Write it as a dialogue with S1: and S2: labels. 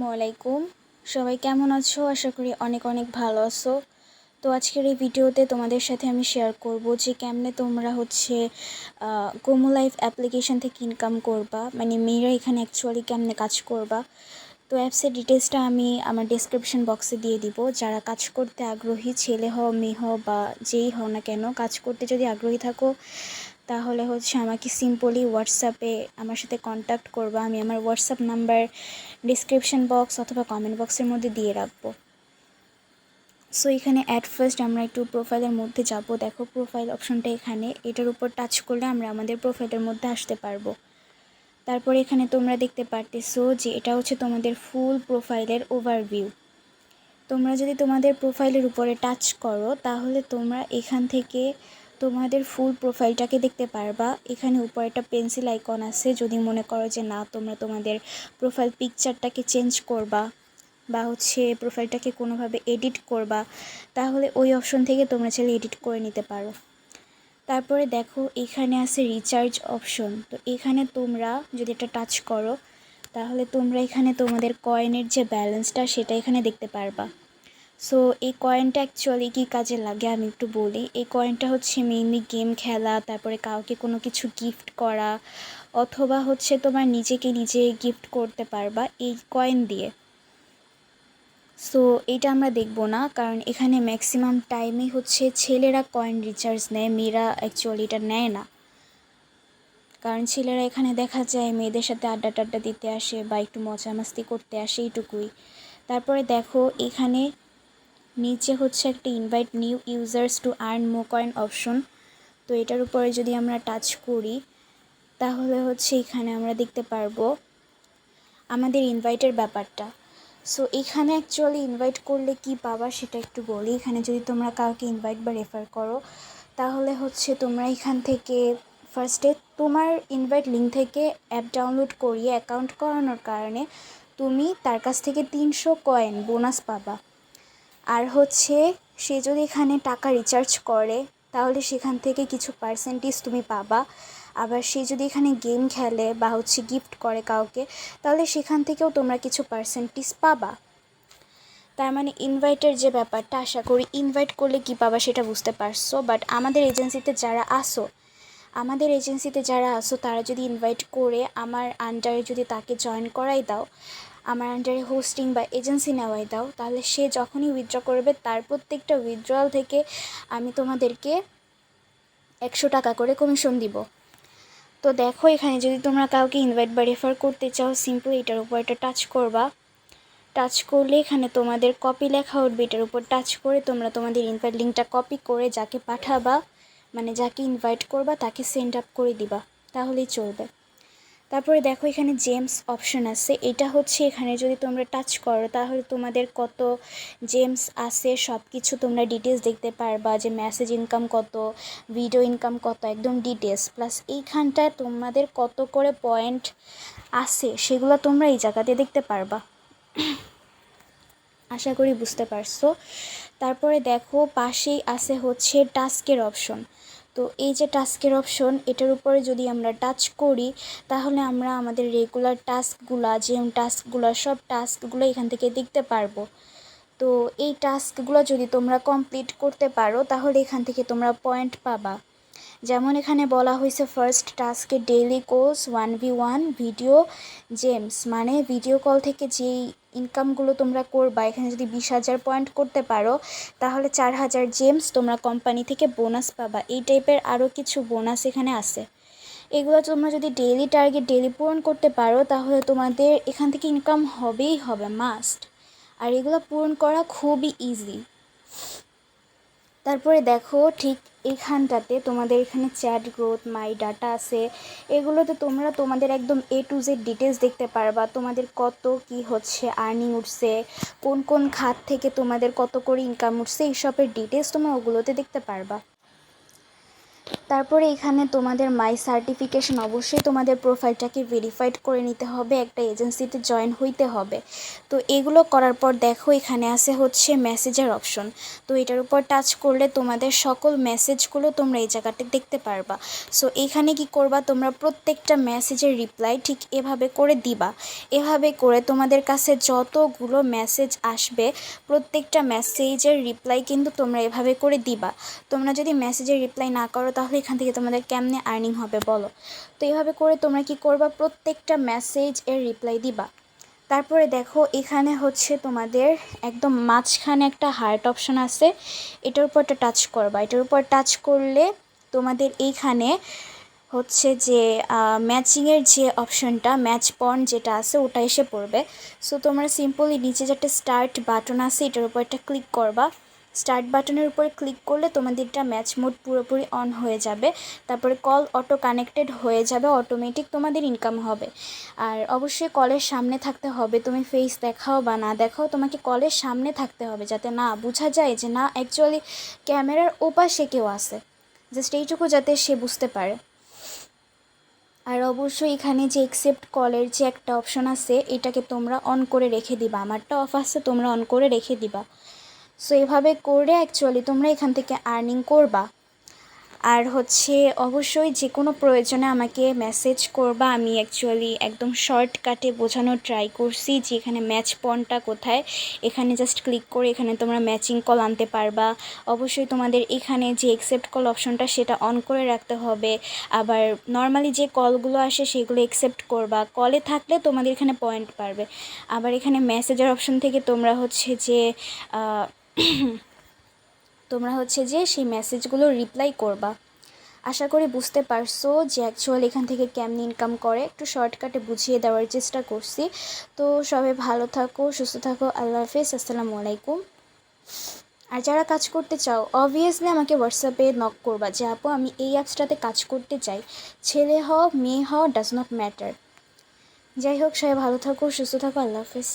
S1: আসসালামু আলাইকুম। সবাই কেমন আছো? আশা করি অনেক অনেক ভালো আছো। তো আজকের এই ভিডিওতে তোমাদের সাথে আমি শেয়ার করব যে কেমনে তোমরা হচ্ছে কোমো লাইফ অ্যাপ্লিকেশন থেকে ইনকাম করবা। মানে মেয়েরা এখানে অ্যাকচুয়ালি কেমনে কাজ করবা। তো অ্যাপসের ডিটেলসটা আমি আমার ডিসক্রিপশন বক্সে দিয়ে দিব। যারা কাজ করতে আগ্রহী, ছেলে হও, মেয়ে হও বা যেই হও না কেন, কাজ করতে যদি আগ্রহী থাকো তাহলে হচ্ছে আমাকে সিম্পলি হোয়াটসঅ্যাপে আমার সাথে কন্ট্যাক্ট করবা। আমি আমার হোয়াটসঅ্যাপ নাম্বার ডিসক্রিপশন বক্স অথবা কমেন্ট বক্সের মধ্যে দিয়ে রাখব। সো এখানে অ্যাট ফার্স্ট আমরা একটু প্রোফাইলের মধ্যে যাব। দেখো প্রোফাইল অপশনটা এখানে। এটার উপর টাচ করলে আমরা আমাদের প্রোফাইলের মধ্যে আসতে পারব। তারপর এখানে তোমরা দেখতে পারতেছো যে এটা হচ্ছে তোমাদের ফুল প্রোফাইলের ওভারভিউ তোমরা যদি তোমাদের প্রোফাইলের উপরে টাচ করো, তাহলে তোমরা এখান থেকে তোমাদের ফুল প্রোফাইলটাকে দেখতে পারবা। এখানে উপরে একটা পেন্সিল আইকন আছে, যদি মনে করো যে না, তোমরা তোমাদের প্রোফাইল পিকচারটাকে চেঞ্জ করবা বা হচ্ছে প্রোফাইলটাকে কোনোভাবে এডিট করবা, তাহলে ওই অপশন থেকে তোমরা চাইলে এডিট করে নিতে পারো। তারপরে দেখো, এখানে আছে রিচার্জ অপশন তো এখানে তোমরা যদি এটা টাচ করো, তাহলে তোমরা এখানে তোমাদের কয়েনের যে ব্যালেন্সটা সেটা এখানে দেখতে পারবা। সো এই কয়েনটা অ্যাকচুয়ালি কী কাজে লাগে? আমি একটু বলি। এই কয়েনটা হচ্ছে মেইনলি গেম খেলা, তারপরে কাউকে কোনো কিছু গিফট করা, অথবা হচ্ছে তোমার নিজেকে নিজে গিফট করতে পারবা এই কয়েন দিয়ে। সো এটা আমরা দেখব না, কারণ এখানে ম্যাক্সিমাম টাইমে হচ্ছে ছেলেরা কয়েন রিচার্জ নেয়, মেয়েরা অ্যাকচুয়ালি এটা নেয় না। কারণ ছেলেরা এখানে দেখা যায় মেয়েদের সাথে আড্ডা টাড্ডা দিতে আসে বা একটু মজা মাস্তি করতে আসে এইটুকুই। তারপরে দেখো, এখানে নিচে হচ্ছে একটা invite new users to earn more coin option তো এটার উপরে যদি আমরা টাচ করি, তাহলে হচ্ছে এখানে আমরা দেখতে পারব আমাদের ইনভাইটের ব্যাপারটা। সো এখানে অ্যাকচুয়ালি ইনভাইট করলে কি পাবা সেটা একটু বলি। এখানে যদি তোমরা কাউকে ইনভাইট বা রেফার করো, তাহলে হচ্ছে তোমরা এখান থেকে ফার্স্টে তোমার ইনভাইট লিঙ্ক থেকে অ্যাপ ডাউনলোড করিয়ে অ্যাকাউন্ট করানোর কারণে তুমি তার কাছ থেকে তিনশো কয়েন বোনাস পাবা। আর হচ্ছে সে যদি এখানে টাকা রিচার্জ করে, তাহলে সেখান থেকে কিছু পার্সেন্টেজ তুমি পাবা। আবার সে যদি এখানে গেম খেলে বা হচ্ছে গিফট করে কাউকে, তাহলে সেখান থেকেও তোমরা কিছু পার্সেন্টেজ পাবা। তার মানে ইনভাইটের যে ব্যাপারটা, আশা করি ইনভাইট করলে কী পাবা সেটা বুঝতে পারছ। বাট আমাদের এজেন্সিতে যারা আসো, আমাদের এজেন্সিতে যারা আসো, তারা যদি ইনভাইট করে, আমার আন্ডারে যদি তাকে জয়েন করাই দাও আমার আন্ডারে হোস্টিং বা এজেন্সি নেওয়াই দাও। তাহলে সে যখনই উইথড্র করবে, তার প্রত্যেকটা উইথড্রয়াল থেকে আমি তোমাদেরকে একশো টাকা করে কমিশন দিব। তো দেখো, এখানে যদি তোমরা কাউকে ইনভাইট বা রেফার করতে চাও সিম্পল এটার উপর একটা টাচ করবা। টাচ করলে এখানে তোমাদের কপি লেখা উঠবে, এটার উপর টাচ করে তোমরা তোমাদের ইনভাইট লিঙ্কটা কপি করে যাকে পাঠাবা মানে যাকে ইনভাইট করবা, তাকে সেন্ড আপ করে দিবা। তাহলেই চলবে। তারপরে দেখো এখানে জেমস অপশন আছে। এটা হচ্ছে এখানে যদি তোমরা টাচ করো, তাহলে তোমাদের কত জেমস আছে সব কিছু তোমরা ডিটেলস দেখতে পারবা যে মেসেজ ইনকাম কত ভিডিও ইনকাম কত, একদম ডিটেলস প্লাস এইখানটায় তোমাদের কত করে পয়েন্ট আছে, সেগুলো তোমরা এই জায়গাতে দেখতে পারবা। আশা করি বুঝতে পারছ। তারপরে দেখো পাশেই আছে হচ্ছে টাস্কের অপশন তো এই যে টাস্কের অপশন এটার উপরে যদি আমরা টাচ করি, তাহলে আমরা আমাদের রেগুলার টাস্কগুলা যে টাস্কগুলো সব টাস্কগুলো এখান থেকে দেখতে পারব। তো এই টাস্কগুলো যদি তোমরা কমপ্লিট করতে পারো, তাহলে এখান থেকে তোমরা পয়েন্ট পাবা। যেমন এখানে বলা হয়েছে first টাস্কে daily course one V one video gems মানে ভিডিও কল থেকে যেই ইনকামগুলো তোমরা করবা, এখানে যদি বিশ হাজার পয়েন্ট করতে পারো, তাহলে চার হাজার জেমস তোমরা কোম্পানি থেকে বোনাস পাবা। এই টাইপের আরও কিছু বোনাস এখানে আছে। এগুলো তোমরা যদি ডেইলি টার্গেট ডেইলি পূরণ করতে পারো, তাহলে তোমাদের এখান থেকে ইনকাম হবেই হবে মাস্ট আর এগুলো পূরণ করা খুবই ইজি তারপরে দেখো ঠিক এখানটাতে তোমাদের এখানে চ্যাট গ্রোথ মাই ডাটা আছে। এগুলোতে তোমরা তোমাদের একদম এ টু জেড ডিটেলস দেখতে পারবা। তোমাদের কত কি হচ্ছে আর্নিং উঠছে, কোন কোন খাত থেকে তোমাদের কত করে ইনকাম উঠছে, এইসবের ডিটেলস তোমরা ওগুলোতে দেখতে পারবা। তারপরে এখানে তোমাদের মাই সার্টিফিকেশন অবশ্যই তোমাদের প্রোফাইলটাকে ভেরিফাইড করে নিতে হবে, একটা এজেন্সিতে জয়েন হইতে হবে। তো এগুলো করার পর দেখো এখানে আছে হচ্ছে মেসেজের অপশন তো এটার উপর টাচ করলে তোমাদের সকল মেসেজগুলো তোমরা এই জায়গাতে দেখতে পারবা। সো এখানে কি করবা, তোমরা প্রত্যেকটা মেসেজের রিপ্লাই ঠিক এভাবে করে দিবা। এভাবে করে তোমাদের কাছে যতগুলো মেসেজ আসবে, প্রত্যেকটা মেসেজের রিপ্লাই কিন্তু তোমরা এভাবে করে দিবা। তোমরা যদি মেসেজের রিপ্লাই না করো তাহলে এখান থেকে তোমাদের কেমনে আর্নিং হবে বলো? তো এইভাবে করে তোমরা কি করবা? প্রত্যেকটা মেসেজ এর রিপ্লাই দিবা। তারপরে দেখো, এখানে হচ্ছে তোমাদের একদম মাঝখানে একটা হার্ট অপশন আছে। এটার উপর একটা টাচ করবা। এটার উপর টাচ করলে তোমাদের এইখানে হচ্ছে যে ম্যাচিংয়ের যে অপশনটা ম্যাচ পয়েন্ট যেটা আছে, ওটা এসে পড়বে। সো তোমরা সিম্পলি নিচে যে একটা স্টার্ট বাটন আছে, এটার উপর একটা ক্লিক করবা। স্টার্ট বাটনের উপর ক্লিক করলে তোমাদেরটা ম্যাচ মোড পুরোপুরি অন হয়ে যাবে। তারপরে কল অটো কানেক্টেড হয়ে যাবে অটোমেটিক তোমাদের ইনকাম হবে। আর অবশ্যই কলের সামনে থাকতে হবে, তুমি ফেস দেখাও বা না দেখাও, তোমাকে কলের সামনে থাকতে হবে যাতে না বোঝা যায় যে না অ্যাকচুয়ালি ক্যামেরার ওপাশে কেউ আছে। জাস্ট এইটুকু যাতে সে বুঝতে পারে। আর অবশ্যই এখানে যে একসেপ্ট কলের যে একটা অপশন আছে, এটাকে তোমরা অন করে রেখে দিবা। আমারটা অফ আছে, তোমরা অন করে রেখে দিবা। সো এভাবে করে অ্যাকচুয়ালি তোমরা এখান থেকে আর্নিং করবা। আর হচ্ছে অবশ্যই যে কোনো প্রয়োজনে আমাকে মেসেজ করবা, আমি অ্যাকচুয়ালি একদম শর্টকাটে বোঝানোর ট্রাই করছি যে এখানে ম্যাচ পয়েন্টটা কোথায়। এখানে জাস্ট ক্লিক করে এখানে তোমরা ম্যাচিং কল আনতে পারবা। অবশ্যই তোমাদের এখানে যে একসেপ্ট কল অপশনটা সেটা অন করে রাখতে হবে। আবার নর্মালি যে কলগুলো আসে সেগুলো একসেপ্ট করবা। কলে থাকলে তোমাদের এখানে পয়েন্ট পারবে আবার এখানে মেসেজের অপশন থেকে তোমরা হচ্ছে যে তোমরা হচ্ছে যে সেই মেসেজগুলো রিপ্লাই করবা। আশা করি বুঝতে পারছ যে অ্যাকচুয়াল এখান থেকে কেমনি ইনকাম করে। একটু শর্টকাটে বুঝিয়ে দেওয়ার চেষ্টা করছি। তো সবাই ভালো থাকো, সুস্থ থাকো, আল্লাহ হাফিজ, আসসালামু আলাইকুম। আর যারা কাজ করতে চাও অবভিয়াসলি আমাকে হোয়াটসঅ্যাপে নক করবা যে, আপু, আমি এই অ্যাপসটাতে কাজ করতে চাই। ছেলে হও, মেয়ে হও ডাজ নট ম্যাটার যাই হোক, সবাই ভালো থাকো, সুস্থ থাকো, আল্লাহ হাফিজ।